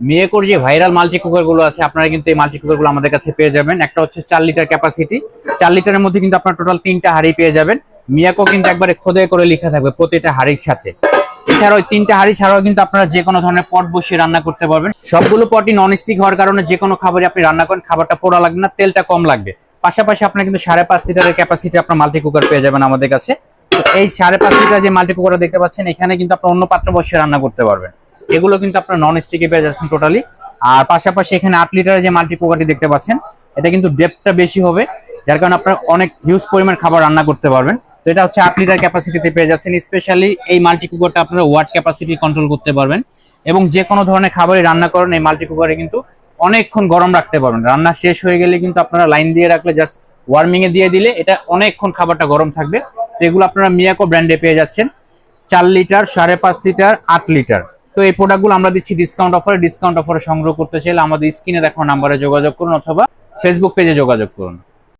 মিয়াকোর যে viral multi কুকারগুলো আছে, আপনারা কিন্তু এই মাল্টি কুকারগুলো আমাদের কাছে পেয়ে যাবেন। একটা হচ্ছে চার লিটার ক্যাপাসিটি চার লিটারের মধ্যে কিন্তু আপনার টোটাল তিনটা হাড়ি পেয়ে যাবেন। মিয়াকো কিন্তু একবারে খোদাই করে লেখা থাকবে প্রতিটা হাড়ির সাথে। এছাড়াও তিনটা হাড়ি ছাড়াও কিন্তু আপনারা যে কোনো ধরনের পট বসিয়ে রান্না করতে পারবেন। সবগুলো পটই নন স্টিক হওয়ার কারণে যে কোনো খাবারই আপনি রান্না করেন, খাবারটা পোড়া লাগবে না, তেলটা কম লাগবে। পাশাপাশি আপনার কিন্তু সাড়ে পাঁচ লিটারের ক্যাপাসিটি আপনার মাল্টি কুকার পেয়ে যাবেন আমাদের কাছে। এই সাড়ে পাঁচ লিটার যে মাল্টি কুকার দেখতে পাচ্ছেন, এখানে কিন্তু আপনার অন্য পাত্র বসে রান্না করতে পারবেন। এগুলো কিন্তু আপনার নন স্টিকে পেয়ে যাচ্ছেন টোটালি আর পাশাপাশি এখানে আট লিটারের যে মাল্টি কুকারটি দেখতে পাচ্ছেন, এটা কিন্তু ডেপটা বেশি হবে, যার কারণে আপনার অনেক হিউজ পরিমাণ খাবার রান্না করতে পারবেন। তো এটা হচ্ছে আট লিটার ক্যাপাসিটিতে পেয়ে যাচ্ছেন স্পেশালি এই মাল্টি কুকারটা আপনারা ওয়াট ক্যাপাসিটি কন্ট্রোল করতে পারবেন। এবং যে কোনো ধরনের খাবারই রান্না করেন, এই মাল্টি কুকারে কিন্তু অনেকক্ষণ গরম রাখতে পারবেন। রান্না শেষ হয়ে গেলে কিন্তু আপনারা লাইন দিয়ে রাখলে জাস্ট ওয়ার্মিং এ দিয়ে দিলে এটা অনেকক্ষণ খাবারটা গরম থাকবে। এগুলো আপনারা মিয়াকো ব্র্যান্ডে পেয়ে যাচ্ছেন, চার লিটার, সাড়ে পাঁচ লিটার, আট লিটার। তো এই প্রোডাক্টগুলো আমরা দিচ্ছি ডিসকাউন্ট অফারে ডিসকাউন্ট অফারে সংগ্রহ করতে চাইলে আমাদের স্ক্রিনে দেখো নাম্বারে যোগাযোগ করুন অথবা ফেসবুক পেজে যোগাযোগ করুন।